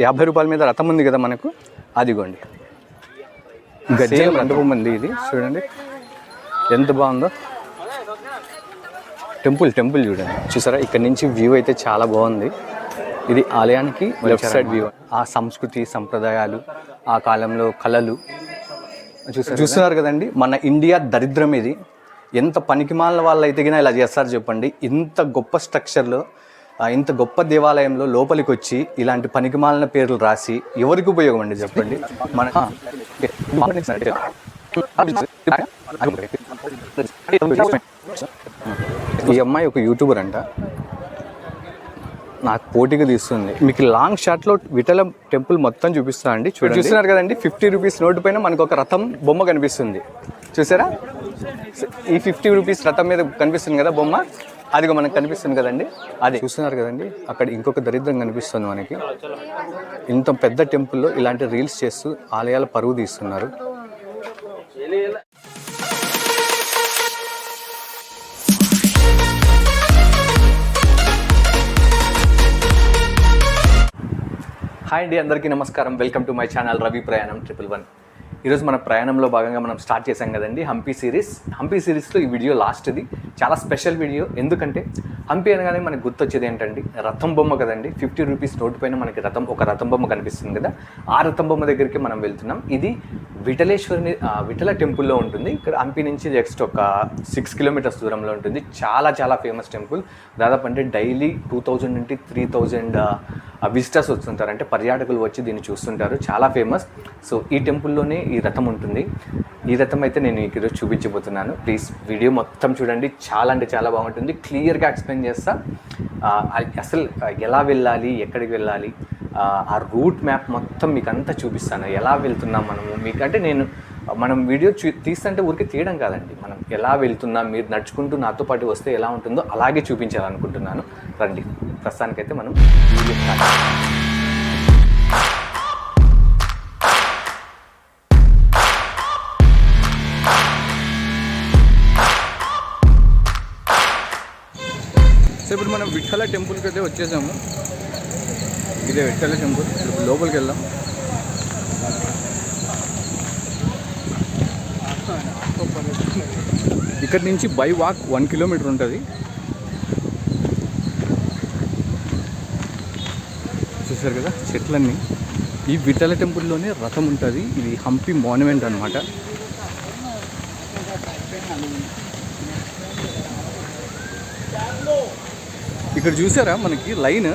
యాభై రూపాయల మీద రథం ఉంది కదా మనకు? అదిగోండి. గజ్జల మండపం ఉంది ఇది. చూడండి. ఎంత బాగుందో. టెంపుల్ టెంపుల్ చూడండి. చూసారా? ఇక్కడ నుంచి వ్యూ అయితే చాలా బాగుంది. ఇది ఆలయానికి లెఫ్ట్ సైడ్ వ్యూ. ఆ సంస్కృతి సంప్రదాయాలు ఆ కాలంలో కళలు. చూసారు చూస్తున్నారు కదండి? మన ఇండియా దరిద్రం ఇది. ఎంత పనికిమాలిన వాళ్ళు అయితే ఇలా చేస్తారు చెప్పండి. ఇంత గొప్ప స్ట్రక్చర్లో ఇంత గొప్ప దేవాలయంలో లోపలికి వచ్చి ఇలాంటి పనికిమాలిన పేర్లు రాసి ఎవరికి ఉపయోగం అండి చెప్పండి? మన ఈ అమ్మాయి ఒక యూట్యూబర్ అంట. నాకు పోటీగా తీస్తుంది. మీకు లాంగ్ షాట్లో విఠల టెంపుల్ మొత్తం చూపిస్తా అండి. చూడండి. చూస్తున్నారు కదండి ఫిఫ్టీ రూపీస్ నోటు పైన మనకు ఒక రథం బొమ్మ కనిపిస్తుంది. చూసారా? ఈ ఫిఫ్టీ రూపీస్ రథం మీద కనిపిస్తుంది కదా బొమ్మ? అదిగో మనకు కనిపిస్తుంది కదండి? అది. చూస్తున్నారు కదండి? అక్కడ ఇంకొక దరిద్రం కనిపిస్తుంది మనకి. ఇంత పెద్ద టెంపుల్లో ఇలాంటి రీల్స్ చేస్తూ ఆలయాల పరువు తీస్తున్నారు. హాయ్ అండి అందరికీ నమస్కారం. Welcome to my channel Ravi ప్రయాణం ట్రిపుల్ వన్ ఈరోజు మన ప్రయాణంలో భాగంగా మనం స్టార్ట్ చేసాం కదండి హంపీ సిరీస్. హంపీ సిరీస్లో ఈ వీడియో లాస్ట్ది. చాలా స్పెషల్ వీడియో. ఎందుకంటే హంపీ అనగానే మనకు గుర్తొచ్చేది ఏంటండి? రథం బొమ్మ కదండి. ఫిఫ్టీ రూపీస్ నోటు పైన మనకి రథం ఒక రథం బొమ్మ కనిపిస్తుంది కదా. ఆ రథం బొమ్మ దగ్గరికి మనం వెళ్తున్నాం. ఇది విఠలేశ్వరిని విఠల టెంపుల్లో ఉంటుంది. ఇక్కడ హంపి నుంచి జస్ట్ ఒక సిక్స్ కిలోమీటర్స్ దూరంలో ఉంటుంది. చాలా చాలా ఫేమస్ టెంపుల్. దాదాపు అంటే డైలీ టూ థౌజండ్ నుండి త్రీ థౌజండ్ విజిటర్స్ వస్తుంటారు. అంటే పర్యాటకులు వచ్చి దీన్ని చూస్తుంటారు. చాలా ఫేమస్ సో ఈ టెంపుల్లోనే ఈ రథం ఉంటుంది. ఈ రథం అయితే నేను ఈరోజు చూపించబోతున్నాను. ప్లీజ్ వీడియో మొత్తం చూడండి. చాలా అంటే చాలా బాగుంటుంది. క్లియర్గా ఎక్స్ప్లెయిన్ చేస్తా. అసలు ఎలా వెళ్ళాలి ఎక్కడికి వెళ్ళాలి ఆ, రూట్ మ్యాప్ మొత్తం మీకు అంతా చూపిస్తాను. ఎలా వెళ్తున్నాం మనము? మీకు అంటే నేను మనం వీడియో చూ తీస్తుంటే ఊరికే తీయడం కాదండి. ఎలా వెళ్తున్నా మీరు నడుచుకుంటూ నాతో పాటు వస్తే ఎలా ఉంటుందో అలాగే చూపించాలనుకుంటున్నాను. రండి. ప్రస్తుతానికైతే మనం వీడియో సో ఇప్పుడు మనం విఠల టెంపుల్కి అయితే వచ్చేసాము. ఇదే విఠల టెంపుల్. ఇప్పుడు లోపలికి వెళ్దాం. ఇక్కడ నుంచి బై వాక్ వన్ కిలోమీటర్ ఉంటుంది. చూసారు కదా చెట్లన్నీ? ఈ విఠల టెంపుల్లోనే రథం ఉంటుంది. ఇది హంపి మాన్యుమెంట్ అనమాట ఇక్కడ చూసారా మనకి లైన్?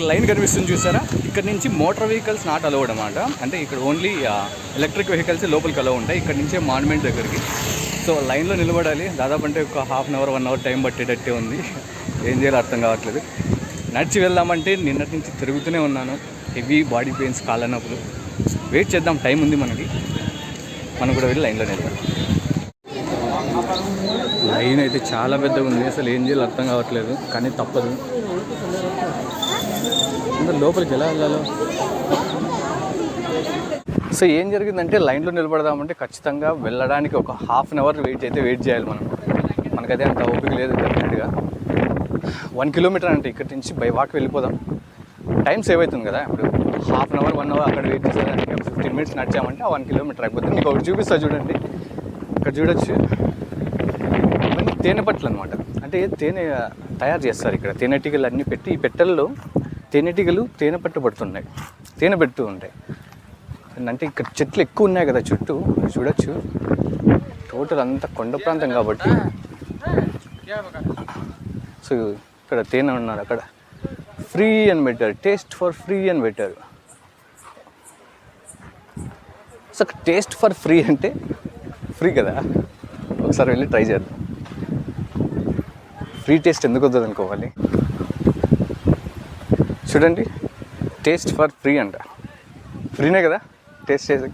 మనకి లైన్ కనిపిస్తుంది చూసారా? ఇక్కడ నుంచి మోటార్ వెహికల్స్ నాట్ అలౌడ్ అనమాట అంటే ఇక్కడ ఓన్లీ ఎలక్ట్రిక్ వెహికల్స్ లోపలికి అలౌ ఉంటాయి. ఇక్కడ నుంచే మాన్మెంట్ దగ్గరికి. సో లైన్లో నిలబడాలి. దాదాపు అంటే ఒక half an hour one hour time పట్టేటట్టే ఉంది. ఏం చేయాలో అర్థం కావట్లేదు. నడిచి వెళ్దామంటే నిన్నటి నుంచి తిరుగుతూనే ఉన్నాను. హెవీ బాడీ పెయిన్స్ కాళ్ళ వెయిట్ చేద్దాం. టైం ఉంది మనకి. మనం కూడా వెళ్ళి లైన్లో నిలబడాలి లైన్ అయితే చాలా పెద్దగా ఉంది. అసలు ఏం చేయాలో అర్థం కావట్లేదు. కానీ తప్పదు. అందరు లోపలికి ఎలా వెళ్ళాలో? సో ఏం జరిగిందంటే లైన్లో నిలబడదామంటే ఖచ్చితంగా వెళ్ళడానికి ఒక హాఫ్ అన్ అవర్ వెయిట్ అయితే వెయిట్ చేయాలి మనం. మనకైతే అంత ఓపిక లేదు డెఫినెట్గా. వన్ కిలోమీటర్ అంటే ఇక్కడి నుంచి బై వాక్ వెళ్ళిపోదాం. టైం సేవ్ అవుతుంది కదా. ఇప్పుడు half an hour one hour అక్కడ వెయిట్ చేసేదానికి ఫిఫ్టీన్ మినిట్స్ నడిచామంటే ఆ వన్ కిలోమీటర్ అయిపోతుంది. మీకు ఒకటి చూపిస్తా చూడండి. ఇక్కడ చూడొచ్చు. ఇవన్నీ తేనె పట్లు అనమాట అంటే తేనె తయారు చేస్తారు ఇక్కడ. తేనెటీగలు అన్నీ పెట్టి ఈ పెట్టెల్లో తేనెటీగలు తేనె పట్టుబడుతున్నాయి. తేనె పెడుతూ ఉంటాయి. అంటే ఇక్కడ చెట్లు ఎక్కువ ఉన్నాయి కదా చుట్టూ. చూడొచ్చు. టోటల్ అంతా కొండ ప్రాంతం కాబట్టి. సో ఇక్కడ తేనె ఉన్నారు అక్కడ. ఫ్రీ అని పెట్టారు టేస్ట్ ఫర్ ఫ్రీ అని పెట్టారు సో టేస్ట్ ఫర్ ఫ్రీ అంటే ఫ్రీ కదా. ఒకసారి వెళ్ళి ట్రై చేద్దాం. ఫ్రీ టేస్ట్ ఎందుకు వద్దు అనుకోవాలి చూడండి. టేస్ట్ ఫర్ ఫ్రీ అంట. ఫ్రీనే కదా? టేస్ట్ చేసి.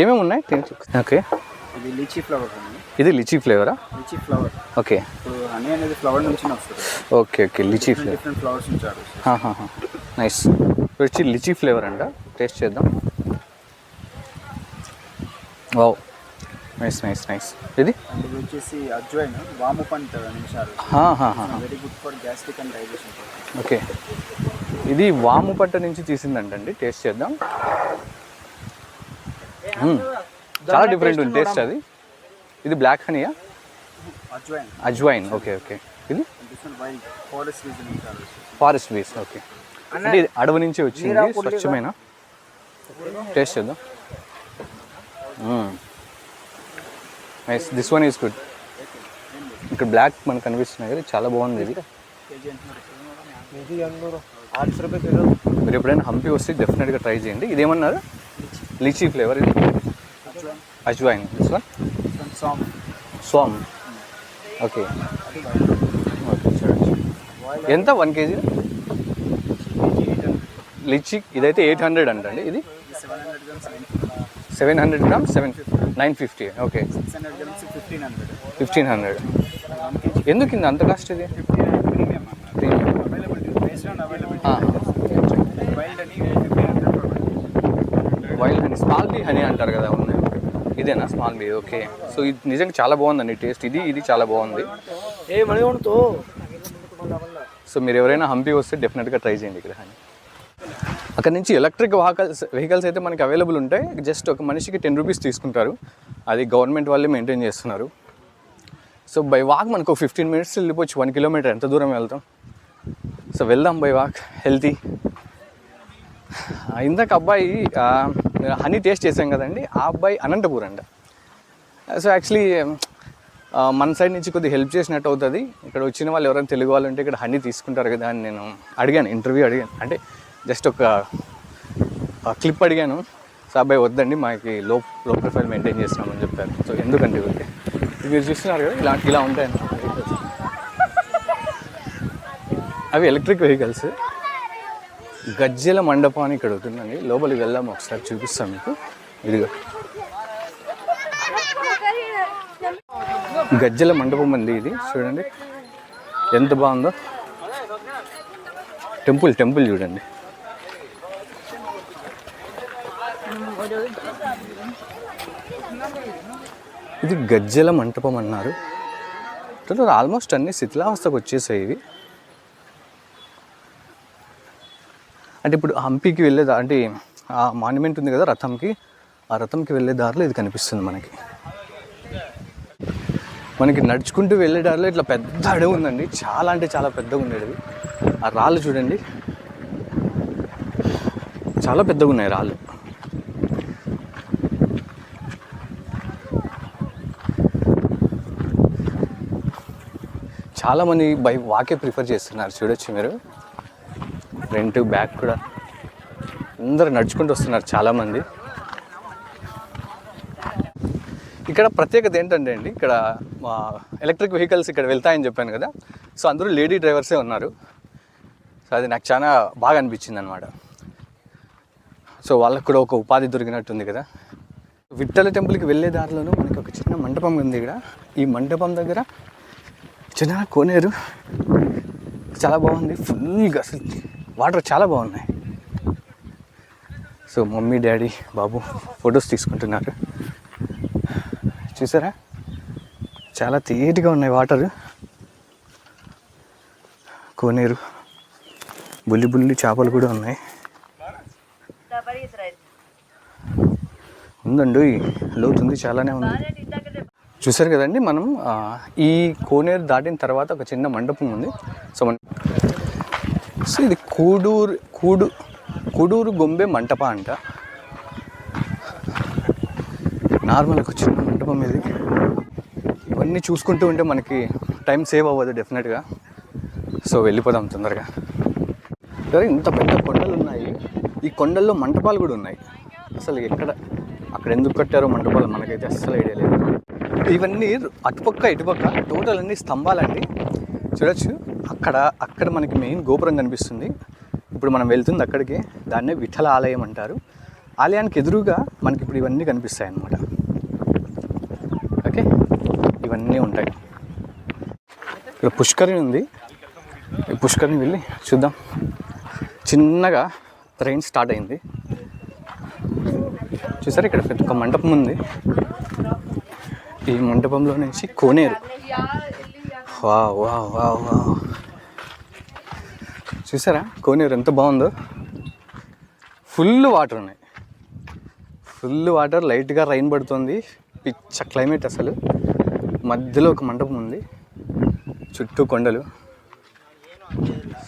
ఏమేమి ఉన్నాయి? ఓకే. ఇది లీచీ ఫ్లవర్ ఇది lychee ఫ్లేవరా? Lychee flower. Okay. Honey అనేది ఫ్లవర్ నుంచి వస్తుంది. Okay okay. Lychee flavour different flowers ఉంచారు నైస్ వచ్చి లిచీ ఫ్లేవర్ అంట. టేస్ట్ చేద్దాం. వావ్ నైస్ నైస్ నైస్ ఇది? వచ్చేసి అజ్వైన్ వాము పంట నిమిషాలు very good for gastric and digestion okay. ఇది వాము పట్ట నుంచి తీసిందంటండి. టేస్ట్ చేద్దాం. మ్మ్. చాలా డిఫరెంట్ ఉంది. టేస్ట్ అది. ఇది బ్లాక్ హనీయా అజ్వైన్. అజ్వైన్. Okay okay. ఇది? Forest bees okay. అంటే ఇది అడవి నుంచి వచ్చింది. స్వచ్ఛమైన? టేస్ట్ చేద్దాం. Nice this one is good ఇక్కడ బ్లాక్ మనకు కనిపిస్తున్నాయి కదా చాలా బాగుంది ఇది. మీరు ఎప్పుడైనా హంపి వస్తే డెఫినెట్గా ట్రై చేయండి. ఇదేమన్నారు? లిచీ ఫ్లేవర్ ఇది. అజ్వాయిన్ దిస్ వన్ సామ్ సోమ్ ఓకే ఓకే చూడండి. ఎంత? వన్ కేజీ లిచీ ఇదైతే ఎయిట్ హండ్రెడ్ అంటండి ఇది seven hundred grams nine seven hundred gram seven nine fifty okay. Six hundred grams fifteen hundred. Fifteen ఎందుకు ఇంత అంత కాస్ట్ ఇది. Wild honey small bee honey అంటారు కదా ఉన్నాయి ఇదేనా? Small be okay. సో ఇది నిజంగా చాలా బాగుందండి టేస్ట్. ఇది ఇది చాలా బాగుంది. సో మీరు ఎవరైనా హంపి వస్తే డెఫినెట్గా ట్రై చేయండి ఇక్కడ హనీ అక్కడ నుంచి ఎలక్ట్రిక్ వెహికల్స్ వెహికల్స్ అయితే మనకి అవైలబుల్ ఉంటాయి జస్ట్ ఒక మనిషికి టెన్ రూపీస్ తీసుకుంటారు. అది గవర్నమెంట్ వాళ్ళే మెయింటైన్ చేస్తున్నారు. సో బై వాక్ మనకు ఫిఫ్టీన్ మినిట్స్ వెళ్ళిపోవచ్చు వన్ కిలోమీటర్ ఎంత దూరం వెళ్తాం? సో వెళ్దాం బై వాక్ హెల్తీ ఇందాక అబ్బాయి హనీ టేస్ట్ చేసాం కదండి. ఆ అబ్బాయి అనంతపూర్ అంట. సో యాక్చువల్లీ మన సైడ్ నుంచి కొద్దిగా హెల్ప్ చేసినట్టు అవుతుంది. ఇక్కడ వచ్చిన వాళ్ళు ఎవరైనా తెలుగు వాళ్ళు ఉంటే ఇక్కడ హనీ తీసుకుంటారు కదా అని నేను అడిగాను ఇంటర్వ్యూ అడిగాను. అంటే జస్ట్ ఒక క్లిప్ అడిగాను. సాబాయ్ అబ్బాయి వద్దండి మాకు లో లో ప్రొఫైల్ మెయింటైన్ చేస్తున్నామని చెప్పారు. సో ఎందుకంటే ఓకే ఇది మీరు చూస్తున్నారు కదా ఇలా ఇలా ఉంటాయి అవి ఎలక్ట్రిక్ వెహికల్స్. గజ్జెల మండపం ఇక్కడ అవుతుందండి లోపలికి వెళ్దాం ఒకసారి చూపిస్తాం మీకు. ఇదిగో. గజ్జెల మండపం అండి ఇది చూడండి. ఎంత బాగుందో. టెంపుల్ టెంపుల్ చూడండి. ఇది గజ్జెల మంటపం అన్నారు. ఆల్మోస్ట్ అన్ని శిథిలావస్థకు వచ్చేసాయి ఇవి. అంటే ఇప్పుడు హంపీకి వెళ్ళే అంటే ఆ మాన్యుమెంట్ ఉంది కదా రథంకి ఆ రథంకి వెళ్ళే దారిలో ఇది కనిపిస్తుంది మనకి. మనకి నడుచుకుంటూ వెళ్ళే దారిలో ఇట్లా పెద్ద అడవి ఉందండి. చాలా అంటే చాలా పెద్దగా ఉండేది ఆ రాళ్ళు చూడండి. చాలా పెద్దగా ఉన్నాయి రాళ్ళు. చాలామంది బై వాకే ప్రిఫర్ చేస్తున్నారు. చూడొచ్చు మీరు. ఫ్రంట్ బ్యాక్ కూడా. అందరు నడుచుకుంటూ వస్తున్నారు చాలామంది. ఇక్కడ ప్రత్యేకత ఏంటంటే అండి ఇక్కడ ఎలక్ట్రిక్ వెహికల్స్ ఇక్కడ వెళ్తాయని చెప్పాను కదా. సో అందరూ లేడీ డ్రైవర్సే ఉన్నారు. సో అది నాకు చాలా బాగా అనిపించింది అనమాట సో వాళ్ళకు కూడా ఒక ఉపాధి దొరికినట్టుంది కదా. విఠల టెంపుల్కి వెళ్ళే దారిలోనూ మనకి ఒక చిన్న మండపం ఉంది ఇక్కడ. ఈ మండపం దగ్గర చిన్న కోనేరు. చాలా బాగుంది ఫుల్గా అసలు వాటర్ చాలా బాగున్నాయి. సో మమ్మీ డాడీ బాబు ఫొటోస్ తీసుకుంటున్నారు. చూసారా? చాలా తేటిగా ఉన్నాయి వాటర్. కోనేరు. బుల్లి బుల్లి చేపలు కూడా ఉన్నాయి. ఉందండి లోతుంది చాలానే ఉంది. చూసారు కదండి మనం ఈ కోనేరు దాటిన తర్వాత ఒక చిన్న మండపం ఉంది. సో మన సో ఇది కూడూరు కూడు కూడూరు గొంబె మంటప అంట. నార్మల్ ఒక చిన్న మంటపం ఇది. ఇవన్నీ చూసుకుంటూ ఉంటే మనకి టైం సేవ్ అవ్వదు డెఫినెట్గా. సో వెళ్ళిపోదాం తొందరగా. సరే ఇంత పెద్ద కొండలు ఉన్నాయి. ఈ కొండల్లో మంటపాలు కూడా ఉన్నాయి. అసలు ఎక్కడ అక్కడ ఎందుకు కట్టారో మంటపాలు మనకైతే అస్సలు ఐడియా లేదు. ఇవన్నీ అటుపక్క ఇటుపక్క టోటల్ అన్ని స్తంభాలండి. చూడొచ్చు. అక్కడ అక్కడ మనకి మెయిన్ గోపురం కనిపిస్తుంది. ఇప్పుడు మనం వెళ్తుంది అక్కడికి. దాన్నే విఠల ఆలయం అంటారు. ఆలయానికి ఎదురుగా మనకి ఇప్పుడు ఇవన్నీ కనిపిస్తాయి అన్నమాట ఓకే? ఇవన్నీ ఉంటాయి. ఇక్కడ పుష్కరిణి ఉంది. ఈ పుష్కరిణి వెళ్ళి చూద్దాం. చిన్నగా ట్రైన్ స్టార్ట్ అయింది. చూసారు ఇక్కడ పెద్ద ఒక మంటపం ఉంది. ఈ మండపంలో నుంచి కోనేరు. వా వా వా వా చూసారా? కోనేరు ఎంత బాగుందో? ఫుల్ వాటర్ ఉన్నాయి. ఫుల్ వాటర్ లైట్గా రైన్ పడుతుంది. పిచ్చ క్లైమేట్ అసలు. మధ్యలో ఒక మండపం ఉంది. చుట్టూ కొండలు.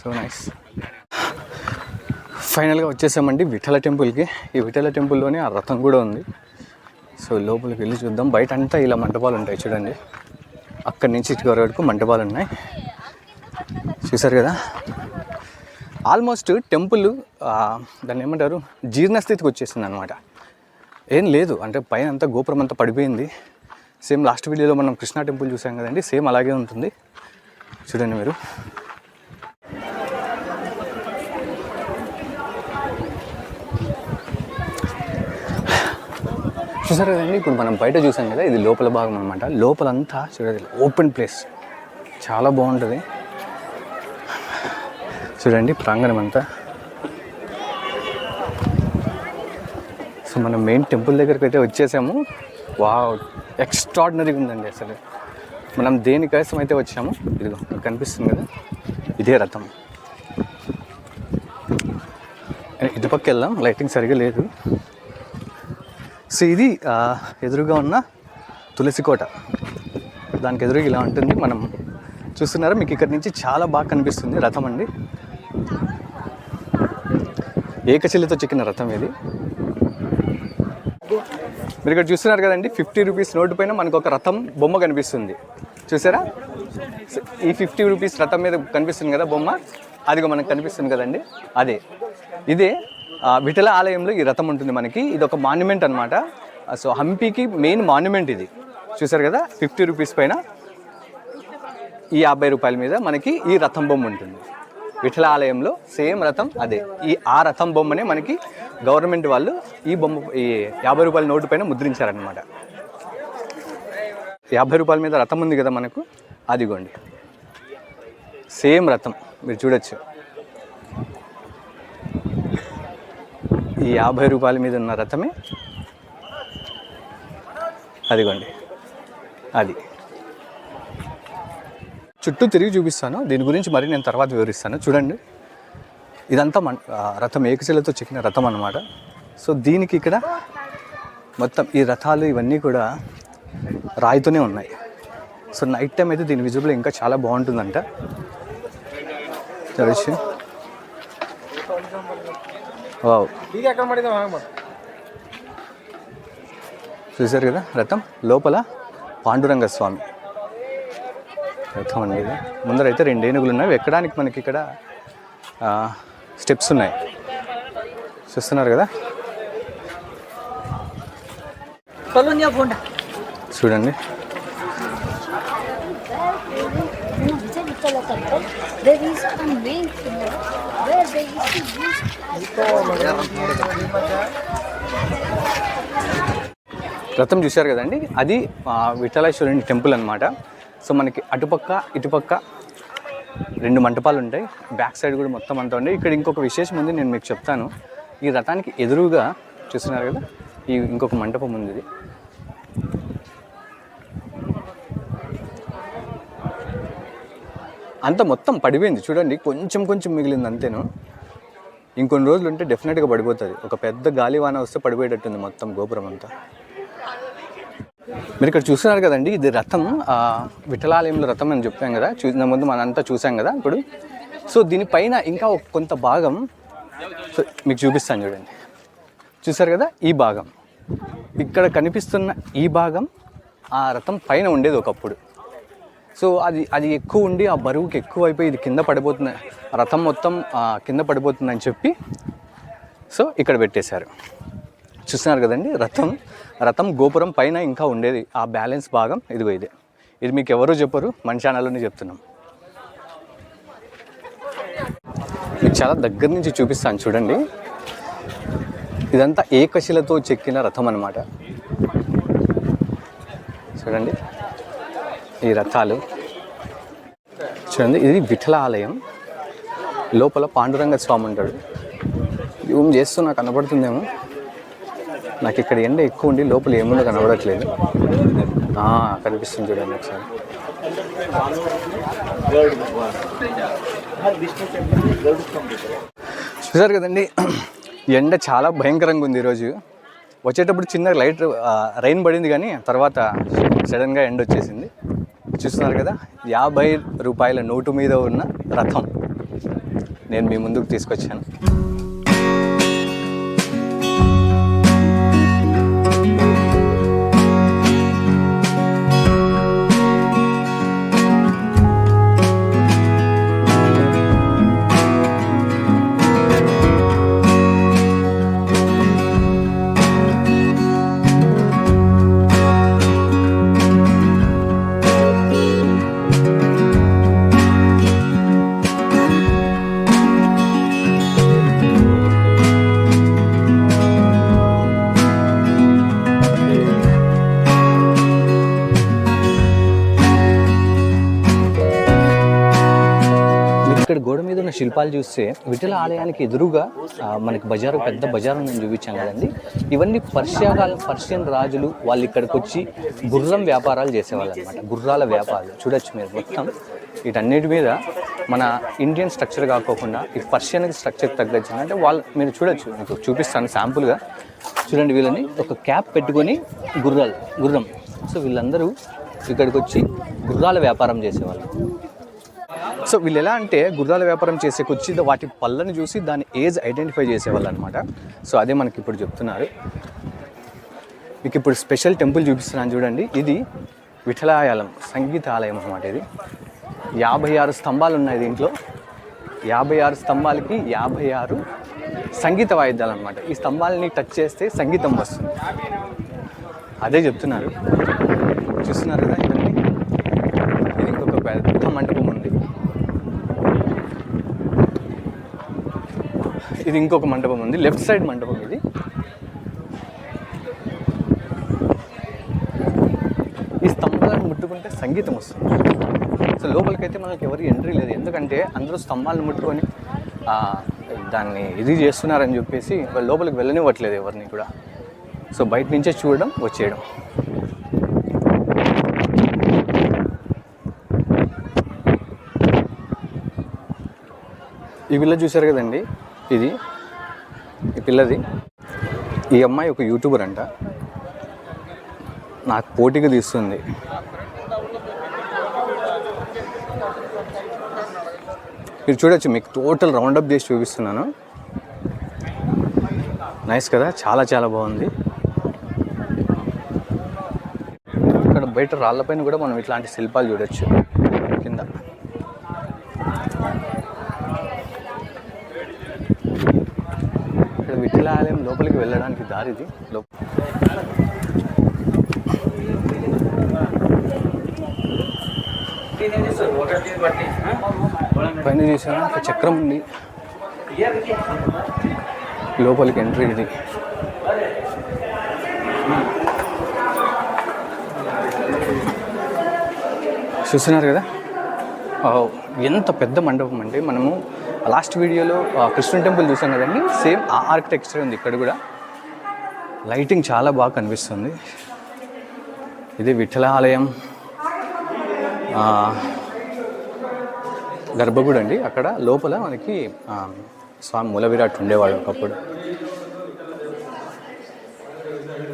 So nice. ఫైనల్గా వచ్చేసామండి విఠల టెంపుల్కి. ఈ విఠల టెంపుల్లోనే ఆ రథం కూడా ఉంది. సో లోపలికి వెళ్ళి చూద్దాం. బయట అంతా ఇలా మంటపాలు ఉంటాయి చూడండి. అక్కడి నుంచి ఇటు వరకు మంటపాలు ఉన్నాయి. చూసారు కదా? ఆల్మోస్ట్ టెంపుల్ దాన్ని ఏమంటారు? జీర్ణస్థితికి వచ్చేసింది అనమాట ఏం లేదు అంటే పైన అంతా గోపురం అంతా పడిపోయింది. సేమ్ లాస్ట్ వీడియోలో మనం కృష్ణా టెంపుల్ చూసాం కదండి సేమ్ అలాగే ఉంటుంది. చూడండి మీరు. చూసారు కదండి? ఇప్పుడు మనం బయట చూసాం కదా ఇది లోపల భాగం అనమాట లోపలంతా చూడండి ఓపెన్ ప్లేస్. చాలా బాగుంటుంది. చూడండి ప్రాంగణం అంతా. సో మనం మెయిన్ టెంపుల్ దగ్గరికి అయితే వచ్చేసాము. వా ఎక్స్ట్రాడినరీగా ఉందండి అసలు. మనం దేనికోసం అయితే వచ్చాము? ఇదిగో కనిపిస్తుంది కదా ఇదే రథం. ఇటుపక్క వెళ్దాం లైటింగ్ సరిగా లేదు. సో ఇది ఎదురుగా ఉన్న తులసి కోట. దానికి ఎదురుగా ఇలా ఉంటుంది. మనం చూస్తున్నారా మీకు ఇక్కడ నుంచి చాలా బాగా కనిపిస్తుంది రథం అండి. ఏకశిలతో చెక్కిన రథం ఇది. మీరు ఇక్కడ చూస్తున్నారు కదండి ఫిఫ్టీ రూపీస్ నోటు పైన మనకు ఒక రథం బొమ్మ కనిపిస్తుంది. చూసారా? ఈ ఫిఫ్టీ రూపీస్ రథం మీద కనిపిస్తుంది కదా బొమ్మ? అదిగో మనకు కనిపిస్తుంది కదండి. అదే. ఇదే విఠల ఆలయంలో ఈ రథం ఉంటుంది మనకి. ఇది ఒక మాన్యుమెంట్ అనమాట సో హంపీకి మెయిన్ మాన్యుమెంట్ ఇది. చూసారు కదా? ఫిఫ్టీ రూపీస్ పైన ఈ యాభై రూపాయల మీద మనకి ఈ రథం బొమ్మ ఉంటుంది. విఠల ఆలయంలో సేమ్ రథం అదే. ఈ ఆ రథం బొమ్మనే మనకి గవర్నమెంట్ వాళ్ళు ఈ బొమ్మ ఈ యాభై రూపాయల నోటు పైన ముద్రించారనమాట యాభై రూపాయల మీద రథం ఉంది కదా మనకు? అదిగోండి. సేమ్ రథం. మీరు చూడొచ్చు. ఈ యాభై రూపాయల మీద ఉన్న రథమే అదిగోండి. అది. చుట్టూ తిరిగి చూపిస్తాను. దీని గురించి మరి నేను తర్వాత వివరిస్తాను. చూడండి. ఇదంతా మన రథం ఏకశిలతో చెక్కిన రథం అనమాట సో దీనికి ఇక్కడ మొత్తం ఈ రథాలు ఇవన్నీ కూడా రాయితోనే ఉన్నాయి. సో నైట్ టైం అయితే దీని విజువల్ ఇంకా చాలా బాగుంటుందంట. తెలిసి చూశారు కదా రథం? లోపల పాండురంగ స్వామి. రథం అండి ముందరైతే రెండు ఏనుగులు ఉన్నాయి. ఎక్కడానికి మనకి ఇక్కడ స్టెప్స్ ఉన్నాయి. చూస్తున్నారు కదా? చూడండి. There is a main pillar రథం చూశారు కదండి? అది విఠలేశ్వరుని టెంపుల్ అనమాట సో మనకి అటుపక్క ఇటుపక్క రెండు మంటపాలు ఉంటాయి. బ్యాక్ సైడ్ కూడా మొత్తం అంతా ఉండే ఇక్కడ ఇంకొక విశేషం ఉంది నేను మీకు చెప్తాను. ఈ రథానికి ఎదురుగా చూస్తున్నారు కదా? ఈ ఇంకొక మంటపం ఉంది ఇది. అంత మొత్తం పడిపోయింది. చూడండి కొంచెం కొంచెం మిగిలింది అంతేను. ఇంకొన్ని రోజులు ఉంటే డెఫినెట్గా పడిపోతుంది. ఒక పెద్ద గాలివాన వస్తే పడిపోయేటట్టుంది మొత్తం గోపురం అంతా. మీరు ఇక్కడ చూస్తున్నారు కదండి ఇది రథం. విఠలాలయంలో రథం అని చెప్పాం కదా చూసిన ముందు మనంతా చూసాం కదా ఇప్పుడు. సో దీనిపైన ఇంకా కొంత భాగం సో మీకు చూపిస్తాను చూడండి. చూసారు కదా ఈ భాగం. ఇక్కడ కనిపిస్తున్న ఈ భాగం ఆ రథం పైన ఉండేది ఒకప్పుడు. సో అది అది ఎక్కువ ఉండి ఆ బరువుకి ఎక్కువ అయిపోయి ఇది కింద పడిపోతుంది ఆ రథం మొత్తం కింద పడిపోతుందని చెప్పి సో ఇక్కడ పెట్టేశారు. చూస్తున్నారు కదండి? రథం రథం గోపురం పైన ఇంకా ఉండేది. ఆ బ్యాలెన్స్ భాగం ఇదిగో ఇదే. ఇది మీకు ఎవరు చెప్పరు మన ఛానల్లోనే చెప్తున్నాం. మీకు చాలా దగ్గర నుంచి చూపిస్తాను చూడండి. ఇదంతా ఏకశిలతో చెక్కిన రథం అనమాట చూడండి. ఈ రథాలు. చూడండి ఇది విఠల ఆలయం లోపల పాండురంగ స్వామి ఉంటాడు. జూమ్ చేస్తూ నాకు కనబడుతుందేమో. నాకు ఇక్కడ ఎండ ఎక్కువ ఉండి లోపల ఏముందో కనబడట్లేదు. కనిపిస్తుంది చూడండి ఒకసారి. చూసారు కదండి ఎండ చాలా భయంకరంగా ఉంది ఈరోజు. వచ్చేటప్పుడు చిన్న లైట్ రైన్ పడింది కానీ తర్వాత సడన్గా ఎండ వచ్చేసింది. చూస్తున్నారు కదా యాభై రూపాయల నోటు మీద ఉన్న రథం. నేను మీ ముందుకు తీసుకొచ్చాను. శిల్పాలు చూస్తే విఠల ఆలయానికి ఎదురుగా మనకి బజారు పెద్ద బజారు నేను చూపించాం కదండి. ఇవన్నీ పర్షియా కాలం పర్షియన్ రాజులు వాళ్ళు ఇక్కడికి వచ్చి గుర్రం వ్యాపారాలు చేసేవాళ్ళు అనమాట గుర్రాల వ్యాపారాలు. చూడొచ్చు మీరు మొత్తం. వీటన్నిటి మీద మన ఇండియన్ స్ట్రక్చర్ కాకోకుండా ఈ పర్షియన్ స్ట్రక్చర్ తగ్గచ్చు అంటే వాళ్ళు మీరు చూడొచ్చు. మీకు చూపిస్తాను శాంపుల్గా. చూడండి వీళ్ళని. ఒక క్యాప్ పెట్టుకొని గుర్రాలు గుర్రం. సో వీళ్ళందరూ ఇక్కడికి వచ్చి గుర్రాల వ్యాపారం చేసేవాళ్ళు. సో వీళ్ళు ఎలా అంటే గుర్రాల వ్యాపారం చేసే కుర్చీ వాటి పళ్ళని చూసి దాని ఏజ్ ఐడెంటిఫై చేసేవాళ్ళు అనమాట సో అదే మనకి ఇప్పుడు చెప్తున్నారు. మీకు ఇప్పుడు స్పెషల్ టెంపుల్ చూపిస్తున్నాను చూడండి. ఇది విఠలాయాలం సంగీత ఆలయం అనమాట ఇది. యాభై ఆరు స్తంభాలు ఉన్నాయి దీంట్లో. యాభై ఆరు స్తంభాలకి యాభై ఆరు సంగీత వాయిద్యాలు అనమాట ఈ స్తంభాలని టచ్ చేస్తే సంగీతం వస్తుంది. అదే చెప్తున్నారు. చూస్తున్నారు కదా ఇవన్నీ ఇది ఇంకొక పెద్ద మండపం ఉంది ఇది ఇంకొక మండపం ఉంది. లెఫ్ట్ సైడ్ మండపం ఇది. ఈ స్తంభాలను ముట్టుకుంటే సంగీతం వస్తుంది. సో లోపలికైతే మనకి ఎవరు ఎంట్రీ లేదు. ఎందుకంటే అందరూ స్తంభాలను ముట్టుకొని దాన్ని ఇది చేస్తున్నారని చెప్పేసి వాళ్ళు లోపలికి వెళ్ళనివ్వట్లేదు ఎవరిని కూడా. సో బయట నుంచే చూడడం వచ్చేయడం. ఈ విల్ల చూశారు కదండి? ఇది పిల్లది. ఈ అమ్మాయి ఒక యూట్యూబర్ అంట. నాకు పోటీగా తీస్తుంది. మీరు చూడొచ్చు మీకు టోటల్ రౌండప్ చేసి చూపిస్తున్నాను. నైస్ కదా? చాలా చాలా బాగుంది. ఇక్కడ బయట రాళ్ళపైన కూడా మనం ఇట్లాంటి శిల్పాలు చూడొచ్చు. కింద. ఇక్కడ విఠల ఆలయం లోపలికి వెళ్ళడానికి దారిది లో పైన చూసారా ఒక చక్రం ఉంది. లోపలికి ఎంట్రీ ఇది. చూస్తున్నారు కదా? ఎంత పెద్ద మండపం అంటే మనము లాస్ట్ వీడియోలో కృష్ణ టెంపుల్ చూసాం కదండి? సేమ్ ఆ ఆర్కిటెక్చర్ ఉంది ఇక్కడ కూడా. లైటింగ్ చాలా బాగా కనిపిస్తుంది. ఇది విఠల ఆలయం గర్భగుడి అండి. అక్కడ లోపల మనకి స్వామి మూల విరాట్ ఉండేవాడు ఒకప్పుడు.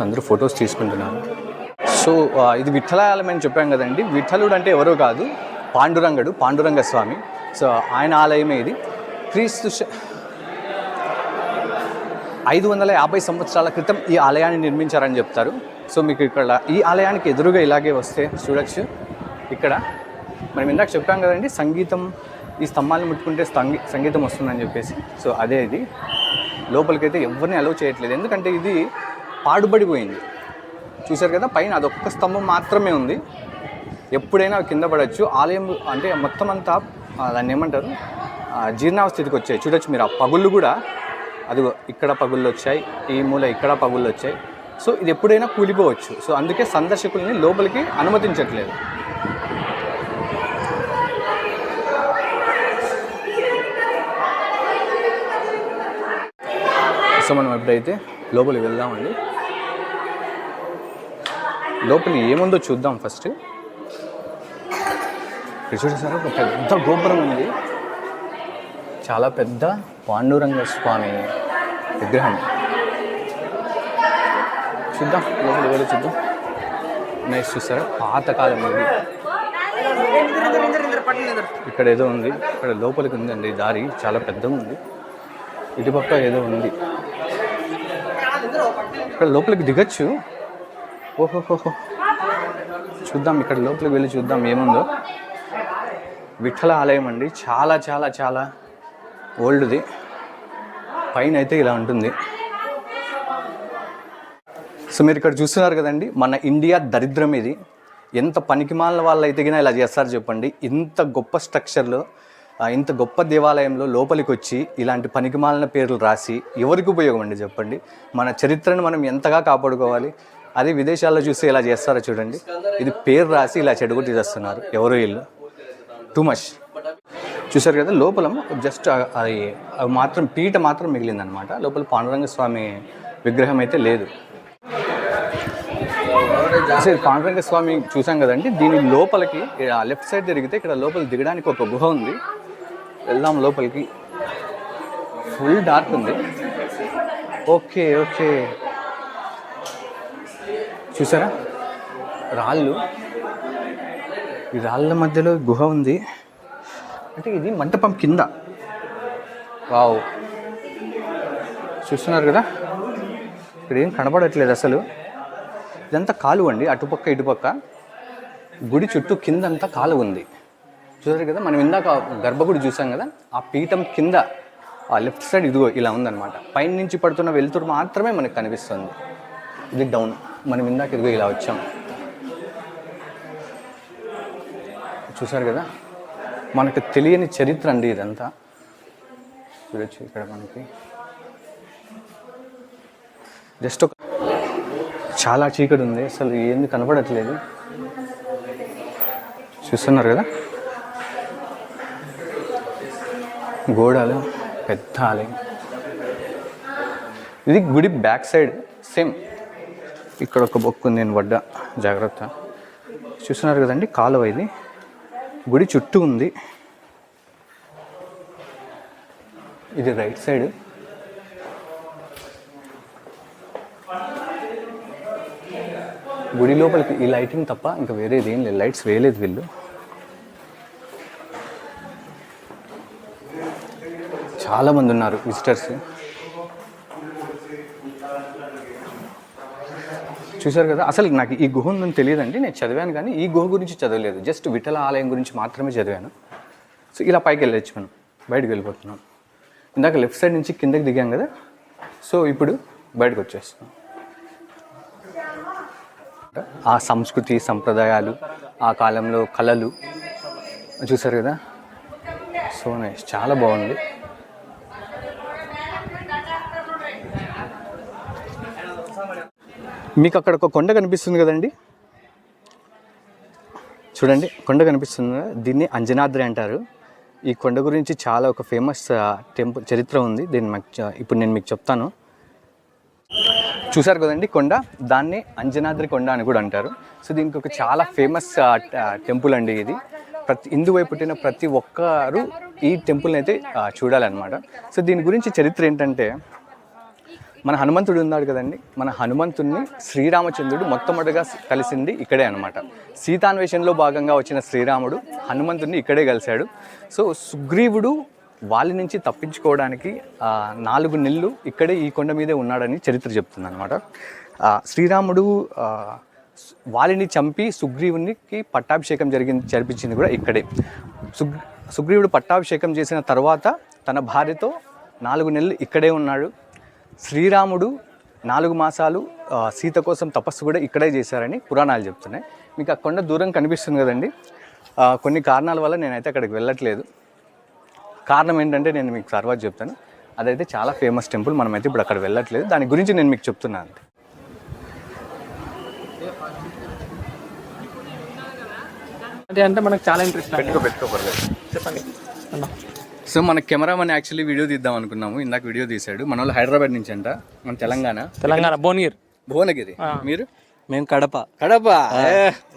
అందరూ ఫొటోస్ తీసుకుంటున్నారు. సో ఇది విఠలాలయం అని చెప్పాం కదండి. విఠలుడు అంటే ఎవరో కాదు పాండురంగడు పాండురంగ స్వామి. సో ఆయన ఆలయమే ఇది. క్రీస్తు ఐదు వందల యాభై సంవత్సరాల క్రితం ఈ ఆలయాన్ని నిర్మించారని చెప్తారు. సో మీకు ఇక్కడ ఈ ఆలయానికి ఎదురుగా ఇలాగే వస్తే చూడొచ్చు. ఇక్కడ మనం ఇందాక చెప్పాం కదండి సంగీతం ఈ స్తంభాలను ముట్టుకుంటే సంగీ సంగీతం వస్తుందని చెప్పేసి. సో అదే ఇది. లోపలికైతే ఎవరిని అలౌ చేయట్లేదు. ఎందుకంటే ఇది పాడుబడిపోయింది. చూశారు కదా పైన అదొక్క స్తంభం మాత్రమే ఉంది. ఎప్పుడైనా కింద పడవచ్చు ఆలయం అంటే మొత్తం అంతా దాన్ని ఏమంటారు? జీర్ణావస్థితికి వచ్చాయి. చూడొచ్చు మీరు ఆ పగుళ్ళు కూడా అదిగో ఇక్కడ పగుళ్ళు వచ్చాయి ఈ మూల ఇక్కడ పగుళ్ళు వచ్చాయి. సో ఇది ఎప్పుడైనా కూలిపోవచ్చు. సో అందుకే సందర్శకుల్ని లోపలికి అనుమతించట్లేదు. సో మనం ఎప్పుడైతే లోపలికి వెళ్దామండి లోపల ఏముందో చూద్దాం ఫస్ట్. ఇక్కడ చూడేసారా ఒక పెద్ద గోపురం ఉంది. చాలా పెద్ద పాండురంగ స్వామి విగ్రహం. చూద్దాం లోపల వెళ్ళి చూద్దాం. నైస్ చూసారా? పాతకాలం ఇది ఇక్కడ ఏదో ఉంది ఇక్కడ లోపలికి ఉందండి దారి చాలా పెద్దగా ఉంది. ఇటుపక్క ఏదో ఉంది. ఇక్కడ లోపలికి దిగచ్చు. ఓహోహోహో. చూద్దాం ఇక్కడ లోపలికి వెళ్ళి చూద్దాం ఏముందో. విఠల ఆలయం అండి చాలా చాలా చాలా ఓల్డ్ది. పైన అయితే ఇలా ఉంటుంది. సో మీరు ఇక్కడ చూస్తున్నారు కదండి మన ఇండియా దరిద్రం ఇది. ఎంత పనికిమాలిన వాళ్ళు అయితే ఇలా చేస్తారు చెప్పండి. ఇంత గొప్ప స్ట్రక్చర్లో ఇంత గొప్ప దేవాలయంలో లోపలికి వచ్చి ఇలాంటి పనికిమాలిన పేర్లు రాసి ఎవరికి ఉపయోగం అండి చెప్పండి? మన చరిత్రను మనం ఎంతగా కాపాడుకోవాలి? అదే విదేశాల్లో చూస్తే ఇలా చేస్తారో చూడండి. ఇది పేరు రాసి ఇలా చెడగొట్టి చేస్తున్నారు ఎవరో వీళ్ళు. టూ మచ్ చూసారు కదా లోపల జస్ట్ అది మాత్రం పీట మాత్రం మిగిలిందనమాట. లోపల పాండురంగ స్వామి విగ్రహం అయితే లేదు. అసలు పాండురంగ స్వామి చూసాం కదండి దీని లోపలికి లెఫ్ట్ సైడ్ తిరిగితే ఇక్కడ లోపల దిగడానికి ఒక గుహ ఉంది. వెళ్దాం లోపలికి. ఫుల్ డార్క్ ఉంది. Okay okay. చూసారా? రాళ్ళు. ఈ రాళ్ళ మధ్యలో గుహ ఉంది. అంటే ఇది మంటపం కింద. వావ్. చూస్తున్నారు కదా? ఇక్కడ ఏం కనబడట్లేదు అసలు. ఇదంతా కాలువ అండి అటుపక్క ఇటుపక్క. గుడి చుట్టూ కిందంతా కాలువ ఉంది. చూసారు కదా మనం ఇందాక గర్భగుడి చూసాం కదా ఆ పీఠం కింద ఆ లెఫ్ట్ సైడ్ ఇదిగో ఇలా ఉందన్నమాట. పైన నుంచి పడుతున్న వెలుతురు మాత్రమే మనకు కనిపిస్తుంది. ఇది డౌన్. మనం ఇందాక ఇదిగో ఇలా వచ్చాం. చూసారు కదా? మనకు తెలియని చరిత్ర అండి ఇదంతా. చూడొచ్చు ఇక్కడ మనకి. జస్ట్ ఒక చాలా చీకటి ఉంది అసలు ఏంది కనపడట్లేదు. చూస్తున్నారు కదా? గోడలు పెద్ద ఆలయం. ఇది గుడి బ్యాక్ సైడ్ సేమ్. ఇక్కడ ఒక బొక్కు ఉంది నేను పడ్డా. జాగ్రత్త. చూస్తున్నారు కదండి కాలువ ఇది. గుడి చుట్టూ ఉంది. ఇది రైట్ సైడ్. గుడి లోపలికి ఈ లైటింగ్ తప్ప ఇంకా వేరేది ఏం లేదు. లైట్స్ వేయలేదు వీళ్ళు. చాలా మంది ఉన్నారు విజిటర్స్ చూశారు కదా? అసలు నాకు ఈ గుహ ఉందని తెలియదండి నేను చదివాను కానీ ఈ గుహ గురించి చదవలేదు. జస్ట్ విఠల ఆలయం గురించి మాత్రమే చదివాను. సో ఇలా పైకి వెళ్ళొచ్చు మనం బయటకు వెళ్ళిపోతున్నాం. ఇందాక లెఫ్ట్ సైడ్ నుంచి కిందకి దిగాం కదా? సో ఇప్పుడు బయటకు వచ్చేస్తున్నాం. ఆ సంస్కృతి సంప్రదాయాలు ఆ కాలంలో కళలు చూసారు కదా? సో నైస్ చాలా బాగుంది. మీకు అక్కడ ఒక కొండ కనిపిస్తుంది కదండి? చూడండి కొండ కనిపిస్తుంది. దీన్ని అంజనాద్రి అంటారు. ఈ కొండ గురించి చాలా ఒక ఫేమస్ టెంపుల్ చరిత్ర ఉంది. దీన్ని మాకు ఇప్పుడు నేను మీకు చెప్తాను. చూసారు కదండి కొండ? దాన్ని అంజనాద్రి కొండ అని కూడా అంటారు. సో దీనికి ఒక చాలా ఫేమస్ టెంపుల్ అండి ఇది. ప్రతి హిందువై పుట్టిన ప్రతి ఒక్కరు ఈ టెంపుల్ని అయితే చూడాలన్నమాట. సో దీని గురించి చరిత్ర ఏంటంటే మన హనుమంతుడు ఉన్నాడు కదండి. మన హనుమంతుడిని శ్రీరామచంద్రుడు మొట్టమొదటిగా కలిసింది ఇక్కడే అనమాట సీతాన్వేషణలో భాగంగా వచ్చిన శ్రీరాముడు హనుమంతుడిని ఇక్కడే కలిశాడు. సో సుగ్రీవుడు వాళ్ళ నుంచి తప్పించుకోవడానికి నాలుగు నెలలు ఇక్కడే ఈ కొండ మీదే ఉన్నాడని చరిత్ర చెప్తుంది అనమాట శ్రీరాముడు వాళ్ళని వాలిని చంపి సుగ్రీవునికి పట్టాభిషేకం జరిగింది జరిపించింది కూడా ఇక్కడే. సుగ్ సుగ్రీవుడు పట్టాభిషేకం చేసిన తర్వాత తన భార్యతో నాలుగు నెలలు ఇక్కడే ఉన్నాడు. శ్రీరాముడు నాలుగు మాసాలు సీత కోసం తపస్సు కూడా ఇక్కడే చేశారని పురాణాలు చెప్తున్నాయి. మీకు ఆ కొండ దూరం కనిపిస్తుంది కదండి. కొన్ని కారణాల వల్ల నేనైతే అక్కడికి వెళ్ళట్లేదు. కారణం ఏంటంటే నేను మీకు తర్వాత చెప్తాను. అదైతే చాలా ఫేమస్ టెంపుల్ మనమైతే ఇప్పుడు అక్కడ వెళ్ళట్లేదు. దాని గురించి నేను మీకు చెప్తున్నాను అంతే. అంటే అంటే మనకు చాలా ఇంట్రెస్ట్ పెట్టుకో పెట్టుకోపర్లేదు చెప్పండి. అన్న. సో మన కెమెరామన్ యాక్చువల్లీ వీడియో తీద్దాం అనుకున్నాము. ఇందాక వీడియో తీశాడు. మన వాళ్ళు హైదరాబాద్ నుంచి అంట. మన తెలంగాణ. తెలంగాణ భువనగిరి. భువనగిరి. మీరు? మేము కడప. కడప.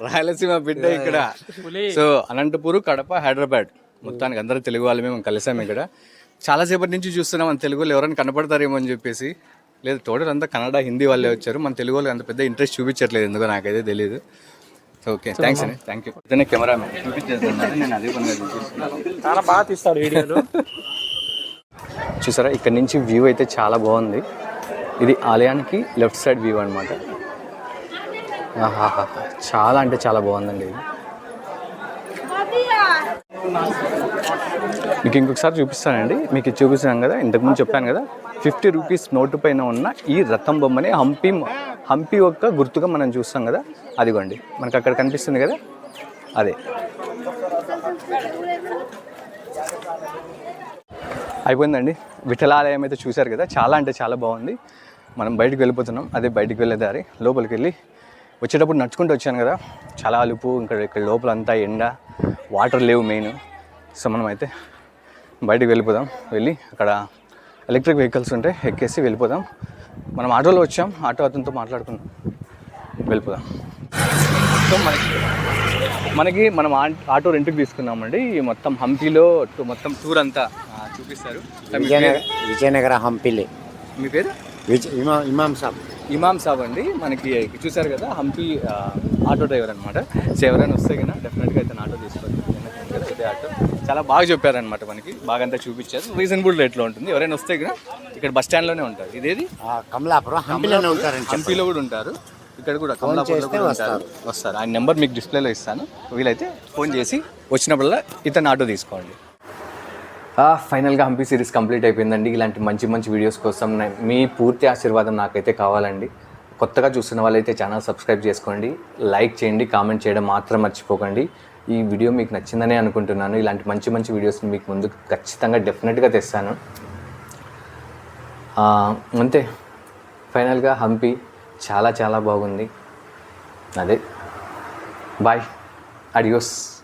రాయలసీమ బిడ్డ ఇక్కడ. సో అనంతపూర్ కడప హైదరాబాద్. మొత్తానికి అందరూ తెలుగు వాళ్ళు మేము కలిసాము ఇక్కడ. చాలాసేపటి నుంచి చూస్తున్నాం మన తెలుగు వాళ్ళు ఎవరైనా కనపడతారేమో అని చెప్పేసి. లేదు తోడలు అంతా కన్నడ హిందీ వాళ్ళే వచ్చారు. మన తెలుగు వాళ్ళు అంత పెద్ద ఇంట్రెస్ట్ చూపించట్లేదు ఎందుకో నాకైతే తెలియదు ఓకే థ్యాంక్స్ అండి. థ్యాంక్ యూ ఇతనే కెమెరామెన్. చూపించేస్తున్నాను నేను అదే పనిగా చూపిస్తున్నాను. చాలా బాగా తీస్తాడు వీడియోలు. చూసారా ఇక్కడ నుంచి వ్యూ అయితే చాలా బాగుంది. ఇది ఆలయానికి లెఫ్ట్ సైడ్ వ్యూ అనమాట చాలా అంటే చాలా బాగుందండి ఇది. మీకు ఇంకొకసారి చూపిస్తానండి. మీకు చూపిస్తాను కదా ఇంతకుముందు చెప్పాను కదా ఫిఫ్టీ రూపీస్ నోటు పైన ఉన్న ఈ రథం బొమ్మని హంపి హంపి యొక్క గుర్తుగా మనం చూస్తాం కదా అదిగోండి. మనకు అక్కడ కనిపిస్తుంది కదా అదే. అయిపోయిందండి. విఠలాలయం అయితే చూశారు కదా చాలా అంటే చాలా బాగుంది. మనం బయటికి వెళ్ళిపోతున్నాం అదే బయటికి వెళ్ళే దారి లోపలికి వెళ్ళి వచ్చేటప్పుడు నడుచుకుంటూ వచ్చాను కదా చాలా అలుపు ఇంకా ఇక్కడ లోపల అంతా ఎండ వాటర్ లేవు మెయిన్. సో మనం అయితే బయటికి వెళ్ళిపోదాం. వెళ్ళి అక్కడ ఎలక్ట్రిక్ వెహికల్స్ ఉంటే ఎక్కేసి వెళ్ళిపోదాం. మనం ఆటోలో వచ్చాం. ఆటో అతనితో మాట్లాడుకుందాం. వెళ్ళిపోదాం. సో మనకి మనకి మనం ఆటో రెంట్కి తీసుకున్నామండి మొత్తం హంపీలో టు- మొత్తం టూర్ అంతా చూపిస్తారు. విజయనగర హంపిలి. మీ పేరు? ఇమా సాబ్. ఇమాం సాబ్ అండి. మనకి చూసారు కదా హంపీ ఆటో డ్రైవర్ అనమాట సో ఎవరైనా వస్తే కన్నా డెఫినెట్గా అయితే ఆటో తీసుకోవాలి ఆటో. చాలా బాగా చెప్పారనమాట మనకి. బాగా అంతా చూపించారు. రీజనబుల్ రేట్లో ఉంటుంది. ఎవరైనా వస్తే కన్నా ఇక్కడ బస్ స్టాండ్లోనే ఉంటారు. ఇదేది? ఆ, కమలాపురం హంపిలోనే హంపీలో కూడా ఉంటారు. ఇక్కడ కూడా కమలాపూర్లో కూడా ఉంటారు. వస్తారు. ఆయన నెంబర్ మీకు డిస్ప్లేలో ఇస్తాను. వీలైతే ఫోన్ చేసి వచ్చినప్పుడల్లా ఇతను ఆటో తీసుకోండి. ఫైనల్గా హంపీ సిరీస్ కంప్లీట్ అయిపోయిందండి. ఇలాంటి మంచి మంచి వీడియోస్ కోసం మీ పూర్తి ఆశీర్వాదం నాకైతే కావాలండి. కొత్తగా చూస్తున్న వాళ్ళైతే ఛానల్ సబ్స్క్రైబ్ చేసుకోండి. లైక్ చేయండి కామెంట్ చేయడం మాత్రం మర్చిపోకండి. ఈ వీడియో మీకు నచ్చిందని అనుకుంటున్నాను. ఇలాంటి మంచి మంచి వీడియోస్ని మీకు ముందు ఖచ్చితంగా డెఫినెట్గా తెస్తాను. అంతే. ఫైనల్గా హంపి చాలా చాలా బాగుంది. అదే. Bye adios